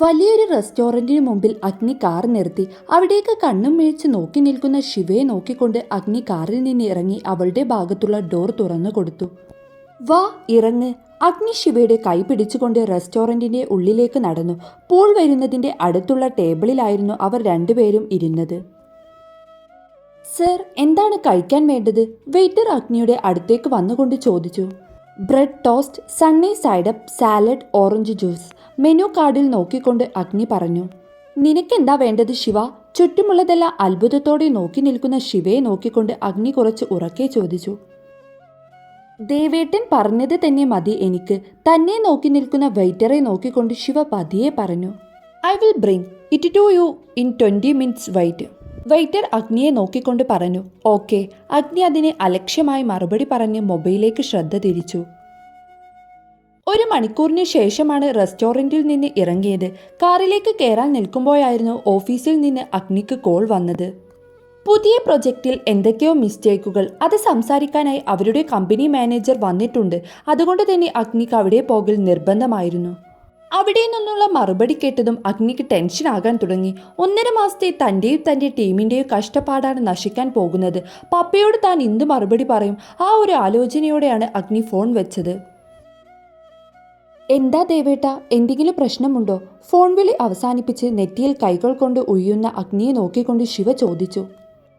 വലിയൊരു റെസ്റ്റോറന്റിന് മുമ്പിൽ അഗ്നി കാർ നിർത്തി. അവിടേക്ക് കണ്ണും മേഴിച്ച് നോക്കി നിൽക്കുന്ന ശിവയെ നോക്കിക്കൊണ്ട് അഗ്നി കാറിൽ നിന്ന് ഇറങ്ങി അവളുടെ ഭാഗത്തുള്ള ഡോർ തുറന്നു കൊടുത്തു. വാ ഇറങ്ങ്. അഗ്നി ശിവയുടെ കൈ പിടിച്ചുകൊണ്ട് റെസ്റ്റോറന്റിന്റെ ഉള്ളിലേക്ക് നടന്നു. പൂൾ വരുന്നതിന്റെ അടുത്തുള്ള ടേബിളിലായിരുന്നു അവർ രണ്ടുപേരും ഇരുന്നത്. സർ എന്താണ് കഴിക്കാൻ വേണ്ടത്? വെയിറ്റർ അഗ്നിയുടെ അടുത്തേക്ക് വന്നുകൊണ്ട് ചോദിച്ചു. Bread toast sunny side up salad orange juice. Menu കാർഡിൽ നോക്കിക്കൊണ്ട് അഗ്നി പറഞ്ഞു നിനക്കെന്താ വേണ്ടത് ശിവ? ചുറ്റുമുള്ളതെല്ലാം അത്ഭുതത്തോടെ നോക്കി നിൽക്കുന്ന ശിവയെ നോക്കിക്കൊണ്ട് അഗ്നി കുറച്ച് ഉറക്കെ ചോദിച്ചു. ദേവേട്ടൻ പറഞ്ഞത് തന്നെ മതി എനിക്ക്. തന്നെ നോക്കി നിൽക്കുന്ന വെയിറ്ററെ നോക്കിക്കൊണ്ട് ശിവ പതിയെ പറഞ്ഞു I will bring it to you in twenty minutes wait waiter അഗ്നിയെ നോക്കിക്കൊണ്ട് പറഞ്ഞു ഓക്കെ. അഗ്നി അതിനെ അലക്ഷ്യമായി മറുപടി പറഞ്ഞ് മൊബൈലിലേക്ക് ശ്രദ്ധ തിരിച്ചു. ഒരു മണിക്കൂറിന് ശേഷമാണ് റെസ്റ്റോറന്റിൽ നിന്ന് ഇറങ്ങിയത്. കാറിലേക്ക് കയറാൻ നിൽക്കുമ്പോഴായിരുന്നു ഓഫീസിൽ നിന്ന് അഗ്നിക്ക് കോൾ വന്നത്. പുതിയ പ്രൊജക്റ്റിൽ എന്തൊക്കെയോ മിസ്റ്റേക്കുകൾ. അത് സംസാരിക്കാനായി അവരുടെ കമ്പനി മാനേജർ വന്നിട്ടുണ്ട്. അതുകൊണ്ട് തന്നെ അഗ്നിക്ക് അവിടെ പോകൽ നിർബന്ധമായിരുന്നു. അവിടെ നിന്നുള്ള മറുപടി കേട്ടതും അഗ്നിക്ക് ടെൻഷൻ ആകാൻ തുടങ്ങി. ഒന്നര മാസത്തെ തന്റെയും തന്റെ ടീമിന്റെയും കഷ്ടപ്പാടാണ് നശിക്കാൻ പോകുന്നത്. പപ്പയോട് താൻ എന്ത് മറുപടി പറയും? ആ ഒരു ആലോചനയോടെയാണ് അഗ്നി ഫോൺ വെച്ചത്. എന്താ ദേവേട്ട എന്തെങ്കിലും പ്രശ്നമുണ്ടോ? ഫോൺ വിളി അവസാനിപ്പിച്ച് നെറ്റിയിൽ കൈകൾ കൊണ്ട് ഉയ്യുന്ന അഗ്നിയെ നോക്കിക്കൊണ്ട് ശിവ ചോദിച്ചു.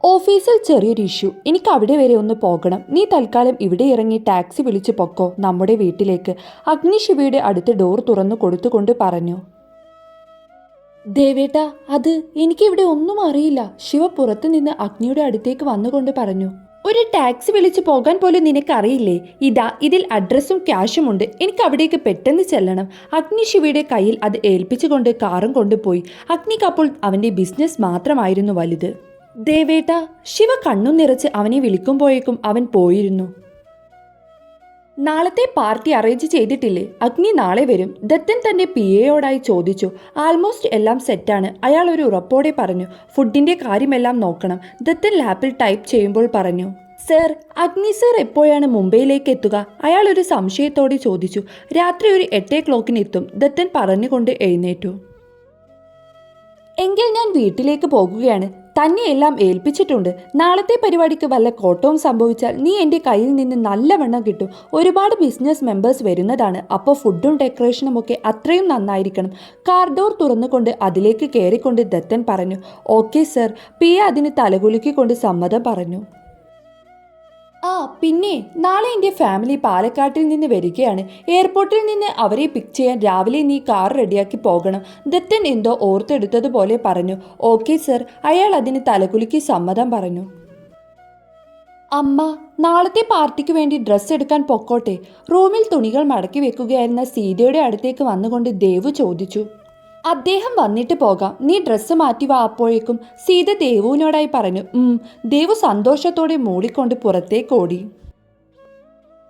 ഓഫീസിൽ ചെറിയൊരു ഇഷ്യൂ. എനിക്ക് അവിടെ വരെ ഒന്ന് പോകണം. നീ തൽക്കാലം ഇവിടെ ഇറങ്ങി ടാക്സി വിളിച്ചു പൊക്കോ നമ്മുടെ വീട്ടിലേക്ക്. അഗ്നി ശിവയുടെ അടുത്ത് ഡോർ തുറന്നു കൊടുത്തുകൊണ്ട് പറഞ്ഞു. ദേവേട്ട അത് എനിക്കിവിടെ ഒന്നും അറിയില്ല. ശിവ പുറത്തുനിന്ന് അഗ്നിയുടെ അടുത്തേക്ക് വന്നുകൊണ്ട് പറഞ്ഞു. ഒരു ടാക്സി വിളിച്ചു പോകാൻ പോലും നിനക്കറിയില്ലേ? ഇതാ ഇതിൽ അഡ്രസ്സും ക്യാഷും ഉണ്ട്. എനിക്ക് അവിടേക്ക് പെട്ടെന്ന് ചെല്ലണം. അഗ്നി ശിവയുടെ കയ്യിൽ അത് ഏൽപ്പിച്ചുകൊണ്ട് കാറും കൊണ്ടുപോയി. അഗ്നിക്ക് അപ്പോൾ അവന്റെ ബിസിനസ് മാത്രമായിരുന്നു വലുത്. ദേവേട്ട ശിവ കണ്ണു നിറച്ച് അവനെ വിളിക്കുമ്പോഴേക്കും അവൻ പോയിരുന്നു. നാളത്തെ പാർട്ടി അറേഞ്ച് ചെയ്തിട്ടില്ലേ? അഗ്നി നാളെ വരും. ദത്തൻ തന്റെ പി എയോടായി ചോദിച്ചു. ആൾമോസ്റ്റ് എല്ലാം സെറ്റാണ് അയാൾ ഒരു ഉറപ്പോടെ പറഞ്ഞു. ഫുഡിന്റെ കാര്യമെല്ലാം നോക്കണം. ദത്തൻ ലാപ്പിൽ ടൈപ്പ് ചെയ്യുമ്പോൾ പറഞ്ഞു. സർ അഗ്നി സർ എപ്പോഴാണ് മുംബൈയിലേക്ക് എത്തുക? അയാൾ ഒരു സംശയത്തോടെ ചോദിച്ചു. രാത്രി ഒരു എട്ടേ ക്ലോക്കിന് എത്തും. ദത്തൻ പറഞ്ഞുകൊണ്ട് എഴുന്നേറ്റു. എങ്കിൽ ഞാൻ വീട്ടിലേക്ക് പോകുകയാണ്. തന്നെ എല്ലാം ഏൽപ്പിച്ചിട്ടുണ്ട്. നാളത്തെ പരിപാടിക്ക് വല്ല കോട്ടവും സംഭവിച്ചാൽ നീ എന്റെ കയ്യിൽ നിന്ന് നല്ലവണ്ണം കിട്ടും. ഒരുപാട് ബിസിനസ് മെമ്പേഴ്സ് വരുന്നതാണ്. അപ്പോൾ ഫുഡും ഡെക്കറേഷനും ഒക്കെ അത്രയും നന്നായിരിക്കണം. കാർ ഡോർ തുറന്നുകൊണ്ട് അതിലേക്ക് കയറിക്കൊണ്ട് ദത്തൻ പറഞ്ഞു ഓക്കെ സർ പിയ അതിന് തലകുലുക്കിക്കൊണ്ട് സമ്മതം പറഞ്ഞു. ആ പിന്നെ നാളെ എന്റെ ഫാമിലി പാലക്കാട്ടിൽ നിന്ന് വരികയാണ്. എയർപോർട്ടിൽ നിന്ന് അവരെ പിക്ക് ചെയ്യാൻ രാവിലെ നീ കാർ റെഡിയാക്കി പോകണം. ദത്തൻ എന്തോ ഓർത്തെടുത്തതുപോലെ പറഞ്ഞു. Okay sir. അയാൾ അതിന് തലകുലുക്കി സമ്മതം പറഞ്ഞു. അമ്മ നാളത്തെ പാർട്ടിക്ക് വേണ്ടി ഡ്രസ്സ് എടുക്കാൻ പൊക്കോട്ടെ. റൂമിൽ തുണികൾ മടക്കി വെക്കുകയായിരുന്ന സീതയുടെ അടുത്തേക്ക് വന്നുകൊണ്ട് ദേവു ചോദിച്ചു. അദ്ദേഹം വന്നിട്ട് പോകാം. നീ ഡ്രസ്സ് മാറ്റി വാ അപ്പോഴേക്കും. സീത ദേവുവിനോടായി പറഞ്ഞു. ദേവു സന്തോഷത്തോടെ മൂളിക്കൊണ്ട് പുറത്തേക്ക് ഓടി.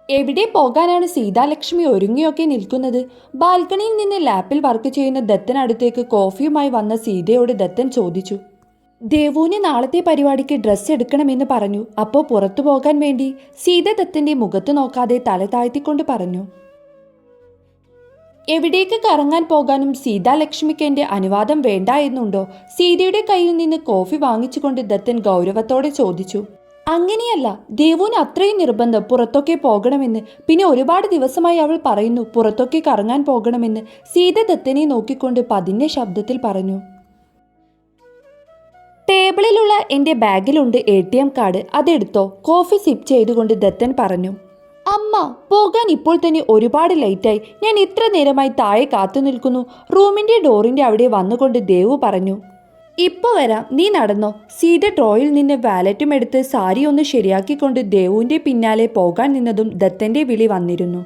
എവിടെ പോകാനാണ് സീതാലക്ഷ്മി ഒരുങ്ങിയൊക്കെ നിൽക്കുന്നത്? ബാൽക്കണിയിൽ നിന്ന് ലാപ്പിൽ വർക്ക് ചെയ്യുന്ന ദത്തനടുത്തേക്ക് കോഫിയുമായി വന്ന സീതയോട് ദത്തൻ ചോദിച്ചു. ദേവുവിന് നാളത്തെ പരിപാടിക്ക് ഡ്രസ്സ് എടുക്കണമെന്ന് പറഞ്ഞു. അപ്പോൾ പുറത്തു പോകാൻ വേണ്ടി സീത ദത്തന്റെ മുഖത്ത് നോക്കാതെ തല താഴ്ത്തിക്കൊണ്ട് പറഞ്ഞു. എവിടേക്ക് കറങ്ങാൻ പോകാനും സീതാലക്ഷ്മിക്ക് എന്റെ അനുവാദം വേണ്ട എന്നുണ്ടോ? സീതയുടെ കയ്യിൽ നിന്ന് കോഫി വാങ്ങിച്ചുകൊണ്ട് ദത്തൻ ഗൗരവത്തോടെ ചോദിച്ചു. അങ്ങനെയല്ല ദേവുവിന് അത്രയും നിർബന്ധം പുറത്തൊക്കെ പോകണമെന്ന്. പിന്നെ ഒരുപാട് ദിവസമായി അവൾ പറയുന്നു പുറത്തൊക്കെ കറങ്ങാൻ പോകണമെന്ന്. സീത ദത്തനെ നോക്കിക്കൊണ്ട് പതിഞ്ഞ ശബ്ദത്തിൽ പറഞ്ഞു. ടേബിളിലുള്ള എന്റെ ബാഗിലുണ്ട് എ ടി എം കാർഡ് അതെടുത്തോ? കോഫി സിപ്പ് ചെയ്തുകൊണ്ട് ദത്തൻ പറഞ്ഞു. അമ്മ പോകാൻ ഇപ്പോൾ തന്നെ ഒരുപാട് ലേറ്റായി ഞാൻ ഇത്ര നേരമായി താഴെ കാത്തു നിൽക്കുന്നു. റൂമിന്റെ ഡോറിന്റെ അവിടെ വന്നുകൊണ്ട് ദേവു പറഞ്ഞു ഇപ്പോൾ വരാം. നീ നടന്നോ? സീത ഡ്രോയിൽ നിന്ന് വാലറ്റും എടുത്ത് സാരി ഒന്ന് ശരിയാക്കിക്കൊണ്ട് ദേവുവിന്റെ പിന്നാലെ പോകാൻ നിന്നതും ദത്തന്റെ വിളി വന്നിരുന്നു.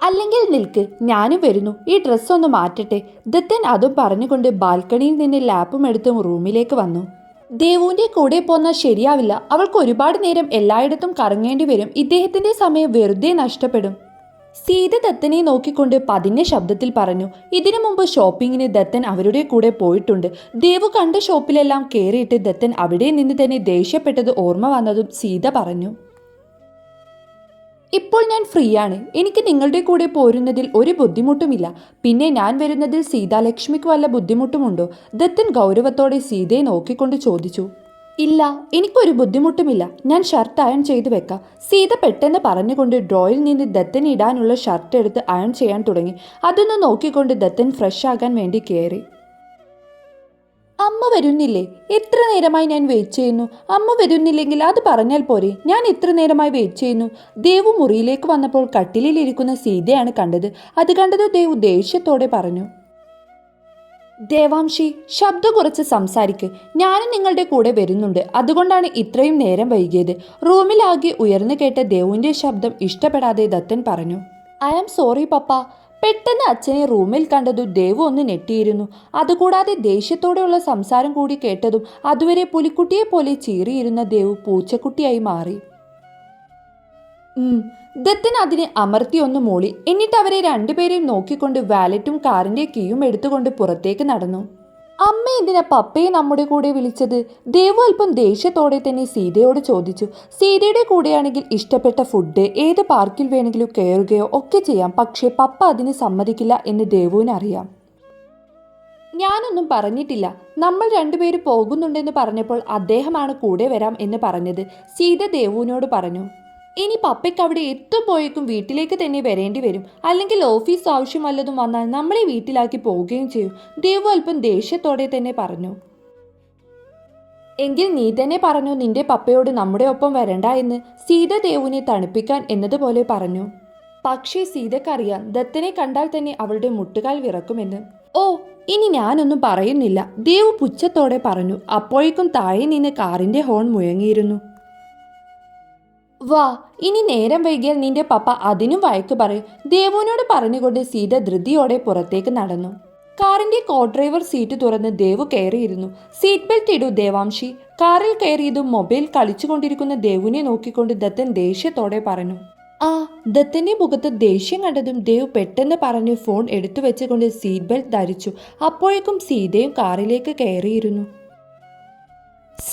അല്ലെങ്കിൽ നിൽക്ക്. ഞാനും വരുന്നു. ഈ ഡ്രസ്സൊന്ന് മാറ്റട്ടെ. ദത്തൻ അതും പറഞ്ഞുകൊണ്ട് ബാൽക്കണിയിൽ നിന്ന് ലാപ്പും എടുത്തും റൂമിലേക്ക് വന്നു. ദേവുവിന്റെ കൂടെ പോന്നാൽ ശരിയാവില്ല. അവൾക്ക് ഒരുപാട് നേരം എല്ലായിടത്തും കറങ്ങേണ്ടി വരും. ഇദ്ദേഹത്തിന്റെ സമയം വെറുതെ നഷ്ടപ്പെടും. സീത ദത്തനെ നോക്കിക്കൊണ്ട് പതിഞ്ഞ ശബ്ദത്തിൽ പറഞ്ഞു ഇതിനു മുമ്പ് ഷോപ്പിങ്ങിന് ദത്തൻ അവരുടെ കൂടെ പോയിട്ടുണ്ട്. ദേവു കണ്ട ഷോപ്പിലെല്ലാം കയറിയിട്ട് ദത്തൻ അവിടെ നിന്ന് തന്നെ ദേഷ്യപ്പെട്ടത് ഓർമ്മ വന്നതും സീത പറഞ്ഞു. ഇപ്പോൾ ഞാൻ ഫ്രീ ആണ് എനിക്ക് നിങ്ങളുടെ കൂടെ പോരുന്നതിൽ ഒരു ബുദ്ധിമുട്ടുമില്ല. പിന്നെ ഞാൻ വരുന്നതിൽ സീതാലക്ഷ്മിക്ക് വല്ല ബുദ്ധിമുട്ടുമുണ്ടോ? ദത്തൻ ഗൗരവത്തോടെ സീതയെ നോക്കിക്കൊണ്ട് ചോദിച്ചു. ഇല്ല എനിക്കൊരു ബുദ്ധിമുട്ടുമില്ല. ഞാൻ ഷർട്ട് അയൺ ചെയ്തു വെക്കാം. സീത പെട്ടെന്ന് പറഞ്ഞുകൊണ്ട് ഡ്രോയിൽ നിന്ന് ദത്തൻ ഇടാനുള്ള ഷർട്ട് എടുത്ത് അയൺ ചെയ്യാൻ തുടങ്ങി. അതൊന്ന് നോക്കിക്കൊണ്ട് ദത്തൻ ഫ്രഷ് ആകാൻ വേണ്ടി കയറി അമ്മ വരുന്നില്ലേ? എത്ര നേരമായി ഞാൻ വെയിറ്റ് ചെയ്യുന്നു? അമ്മ വരുന്നില്ലെങ്കിൽ അത് പറഞ്ഞാൽ പോരെ. ഞാൻ എത്ര നേരമായി വെയിറ്റ് ചെയ്യുന്നു? ദേവു മുറിയിലേക്ക് വന്നപ്പോൾ കട്ടിലിൽ ഇരിക്കുന്ന സീതയാണ് കണ്ടത്. അത് കണ്ടത് ദേവു ദേഷ്യത്തോടെ പറഞ്ഞു. ദേവാംശി ശബ്ദം കുറച്ച് സംസാരിക്ക്. ഞാനും നിങ്ങളുടെ കൂടെ വരുന്നുണ്ട്. അതുകൊണ്ടാണ് ഇത്രയും നേരം വൈകിയത്. റൂമിലാകെ ഉയർന്നു കേട്ട ദേവുവിന്റെ ശബ്ദം ഇഷ്ടപ്പെടാതെ ദത്തൻ പറഞ്ഞു. I am sorry papa. പെട്ടെന്ന് അച്ഛനെ റൂമിൽ കണ്ടതും ദേവു ഒന്ന് ഞെട്ടിയിരുന്നു. അതുകൂടാതെ ദേഷ്യത്തോടെയുള്ള സംസാരം കൂടി കേട്ടതും അതുവരെ പുലിക്കുട്ടിയെ പോലെ ചീറിയിരുന്ന ദേവു പൂച്ചക്കുട്ടിയായി മാറി. ദത്തൻ അതിനെ അമർത്തി ഒന്ന് മൂളി. എന്നിട്ട് അവരെ രണ്ടുപേരെയും നോക്കിക്കൊണ്ട് വാലറ്റും കാറിന്റെ കീയും എടുത്തുകൊണ്ട് പുറത്തേക്ക് നടന്നു. അമ്മ എന്തിനാ പപ്പയെ നമ്മുടെ കൂടെ വിളിച്ചത്? ദേവു അല്പം ദേഷ്യത്തോടെ തന്നെ സീതയോട് ചോദിച്ചു. സീതയുടെ കൂടെയാണെങ്കിൽ ഇഷ്ടപ്പെട്ട ഫുഡ് ഏത് പാർക്കിൽ വേണമെങ്കിലും കയറുകയോ ഒക്കെ ചെയ്യാം. പക്ഷേ പപ്പ അതിന് സമ്മതിക്കില്ല എന്ന് ദേവുവിനറിയാം. ഞാനൊന്നും പറഞ്ഞിട്ടില്ല. നമ്മൾ രണ്ടുപേര് പോകുന്നുണ്ടെന്ന് പറഞ്ഞപ്പോൾ അദ്ദേഹമാണ് കൂടെ വരാം എന്ന് പറഞ്ഞത്. സീത ദേവുവിനോട് പറഞ്ഞു. ഇനി പപ്പയ്ക്ക് അവിടെ എത്തുമ്പോഴേക്കും വീട്ടിലേക്ക് തന്നെ വരേണ്ടി വരും. അല്ലെങ്കിൽ ഓഫീസ് ആവശ്യം വല്ലതും വന്നാൽ നമ്മളെ വീട്ടിലാക്കി പോവുകയും ചെയ്യും. ദേവു അല്പം ദേഷ്യത്തോടെ തന്നെ പറഞ്ഞു. എങ്കിൽ നീ തന്നെ പറഞ്ഞു നിന്റെ പപ്പയോട് നമ്മുടെ ഒപ്പം വരണ്ട എന്ന് സീത ദേവുവിനെ തണുപ്പിക്കാൻ എന്നതുപോലെ പറഞ്ഞു. പക്ഷേ സീതക്കറിയാം ദത്തനെ കണ്ടാൽ തന്നെ അവളുടെ മുട്ടുകാൽ വിറക്കുമെന്ന്. ഓ ഇനി ഞാനൊന്നും പറയുന്നില്ല ദേവു പുച്ഛത്തോടെ പറഞ്ഞു. അപ്പോഴേക്കും താഴെ നിന്ന് കാറിന്റെ ഹോൺ മുഴങ്ങിയിരുന്നു. വാ ഇനി നേരം വൈകിയാൽ നിന്റെ പപ്പ അതിനും വഴക്ക് പറയും. ദേവുവിനോട് പറഞ്ഞുകൊണ്ട് സീത ധൃതിയോടെ പുറത്തേക്ക് നടന്നു. കാറിന്റെ കോ ഡ്രൈവർ സീറ്റ് തുറന്ന് ദേവു കയറിയിരുന്നു. സീറ്റ് ബെൽറ്റ് ഇടൂ ദേവാംശി. കാറിൽ കയറിയതും മൊബൈൽ കളിച്ചുകൊണ്ടിരിക്കുന്ന ദേവുവിനെ നോക്കിക്കൊണ്ട് ദത്തൻ ദേഷ്യത്തോടെ പറഞ്ഞു. ആ ദത്തന്റെ മുഖത്ത് ദേഷ്യം കണ്ടതും ദേവ് പെട്ടെന്ന് പറഞ്ഞ് ഫോൺ എടുത്തു വെച്ചുകൊണ്ട് സീറ്റ് ബെൽറ്റ് ധരിച്ചു. അപ്പോഴേക്കും സീതയും കാറിലേക്ക് കയറിയിരുന്നു.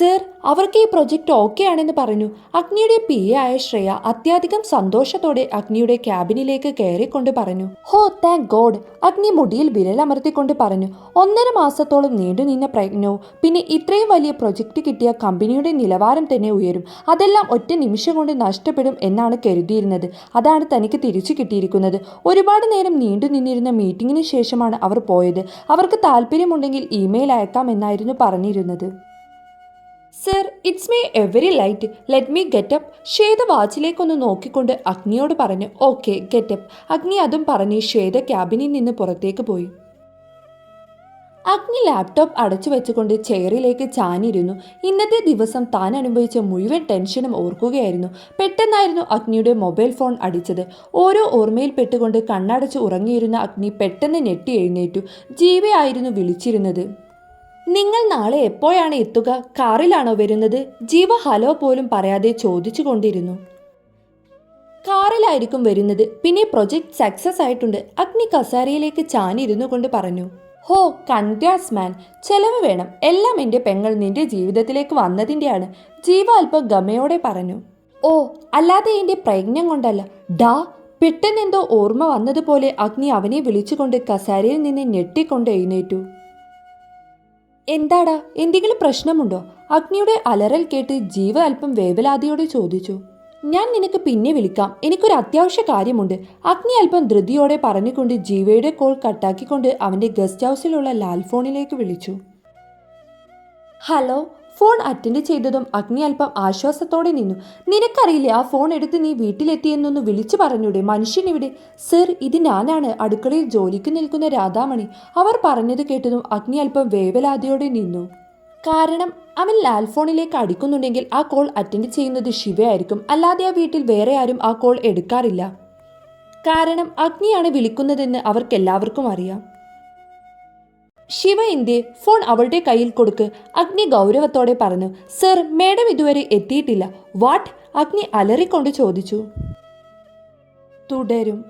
സർ അവർക്ക് ഈ പ്രൊജക്റ്റ് ഓക്കെ ആണെന്ന് പറഞ്ഞു. അഗ്നിയുടെ പി എ ആയ ശ്രേയ അത്യാധികം സന്തോഷത്തോടെ അഗ്നിയുടെ ക്യാബിനിലേക്ക് കയറിക്കൊണ്ട് പറഞ്ഞു. ഹോ താങ്ക് ഗോഡ്! അഗ്നി മുടിയിൽ വിരലമർത്തിക്കൊണ്ട് പറഞ്ഞു. ഒന്നര മാസത്തോളം നീണ്ടുനിന്ന പ്രയത്നവും പിന്നെ ഇത്രയും വലിയ പ്രൊജക്റ്റ് കിട്ടിയ കമ്പനിയുടെ നിലവാരം തന്നെ ഉയരും. അതെല്ലാം ഒറ്റ നിമിഷം കൊണ്ട് നഷ്ടപ്പെടും എന്നാണ് കരുതിയിരുന്നത്. അതാണ് തനിക്ക് തിരിച്ചു കിട്ടിയിരിക്കുന്നത്. ഒരുപാട് നേരം നീണ്ടു നിന്നിരുന്ന മീറ്റിംഗിന് ശേഷമാണ് അവർ പോയത്. അവർക്ക് താല്പര്യമുണ്ടെങ്കിൽ ഇമെയിൽ അയക്കാം എന്നായിരുന്നു പറഞ്ഞിരുന്നത്. Sir it's may every light. Let me get up Shweta വാച്ചിലേക്കൊന്ന് നോക്കിക്കൊണ്ട് അഗ്നിയോട് പറഞ്ഞു ഓക്കെ ഗെറ്റപ്പ് അഗ്നി അതും പറഞ്ഞ് ശ്വേത ക്യാബിനിൽ നിന്ന് പുറത്തേക്ക് പോയി. അഗ്നി ലാപ്ടോപ്പ് അടച്ചു വെച്ചുകൊണ്ട് ചെയറിലേക്ക് ചാനിരുന്നു ഇന്നത്തെ ദിവസം താൻ അനുഭവിച്ച മുഴുവൻ ടെൻഷനും ഓർക്കുകയായിരുന്നു. പെട്ടെന്നായിരുന്നു അഗ്നിയുടെ മൊബൈൽ ഫോൺ അടിച്ചത്. ഓരോ ഓർമ്മയിൽ പെട്ടുകൊണ്ട് കണ്ണടച്ച് ഉറങ്ങിയിരുന്ന അഗ്നി പെട്ടെന്ന് ഞെട്ടി എഴുന്നേറ്റു. ജീവയായിരുന്നു വിളിച്ചിരുന്നത്. നിങ്ങൾ നാളെ എപ്പോഴാണ് എത്തുക? കാറിലാണോ വരുന്നത്? ജീവ ഹലോ പോലും പറയാതെ ചോദിച്ചു കൊണ്ടിരുന്നു. കാറിലായിരിക്കും വരുന്നത്. പിന്നെ പ്രൊജക്ട് സക്സസ് ആയിട്ടുണ്ട്. അഗ്നി കസാരയിലേക്ക് ചാനിരുന്നു കൊണ്ട് പറഞ്ഞു. ഹോ കൺഗ്രാസ് മാൻ. ചെലവ് വേണം. എല്ലാം എന്റെ പെങ്ങൾ നിന്റെ ജീവിതത്തിലേക്ക് വന്നതിന്റെയാണ് ജീവ അല്പം ഗമയോടെ പറഞ്ഞു. ഓ അല്ലാതെ എന്റെ പ്രയജ്ഞം കൊണ്ടല്ല. ഡാ പെട്ടെന്നെന്തോ ഓർമ്മ വന്നതുപോലെ അഗ്നി അവനെ വിളിച്ചുകൊണ്ട് കസാരയിൽ നിന്ന് ഞെട്ടിക്കൊണ്ട് എഴുന്നേറ്റു. എന്താടാ എന്തെങ്കിലും പ്രശ്നമുണ്ടോ? അഗ്നിയുടെ അലറൽ കേട്ട് ജീവ അല്പം വേവലാതിയോടെ ചോദിച്ചു. ഞാൻ നിനക്ക് പിന്നെ വിളിക്കാം. എനിക്കൊരു അത്യാവശ്യ കാര്യമുണ്ട്. അഗ്നി അല്പം ധൃതിയോടെ പറഞ്ഞുകൊണ്ട് ജീവയുടെ കോൾ കട്ടാക്കിക്കൊണ്ട് അവന്റെ ഗസ്റ്റ് ഹൗസിലുള്ള ലാൽഫോണിലേക്ക് വിളിച്ചു. ഹലോ ഫോൺ അറ്റൻഡ് ചെയ്തതും അഗ്നി അല്പം ആശ്വാസത്തോടെ നിന്നു. നിനക്കറിയില്ല ആ ഫോൺ എടുത്ത് നീ വീട്ടിലെത്തിയെന്നൊന്ന് വിളിച്ചു പറഞ്ഞൂടെ? മനുഷ്യനിവിടെ സർ ഇത് ഞാനാണ്. അടുക്കളയിൽ ജോലിക്ക് നിൽക്കുന്ന രാധാമണി. അവർ പറഞ്ഞത് കേട്ടതും അഗ്നി അല്പം വേവലാതിയോടെ നിന്നു. കാരണം അവൻ ലാൽ ഫോണിലേക്ക് അടിക്കുന്നുണ്ടെങ്കിൽ ആ കോൾ അറ്റൻഡ് ചെയ്യുന്നത് ശിവയായിരിക്കും. അല്ലാതെ ആ വീട്ടിൽ വേറെ ആരും ആ കോൾ എടുക്കാറില്ല. കാരണം അഗ്നിയാണ് വിളിക്കുന്നതെന്ന് അവർക്കെല്ലാവർക്കും അറിയാം. ശിവ ഇന്ത്യ ഫോൺ അവളുടെ കയ്യിൽ കൊടുക്ക്. അഗ്നി ഗൗരവത്തോടെ പറഞ്ഞു സർ മേഡം ഇതുവരെ എത്തിയിട്ടില്ല. വാട്ട് അഗ്നി അലറിക്കൊണ്ട് ചോദിച്ചു. തുടരും.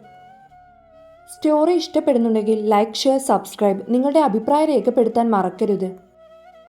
സ്റ്റോറി ഇഷ്ടപ്പെടുന്നുണ്ടെങ്കിൽ ലൈക്ക് ഷെയർ സബ്സ്ക്രൈബ് നിങ്ങളുടെ അഭിപ്രായം രേഖപ്പെടുത്താൻ മറക്കരുത്.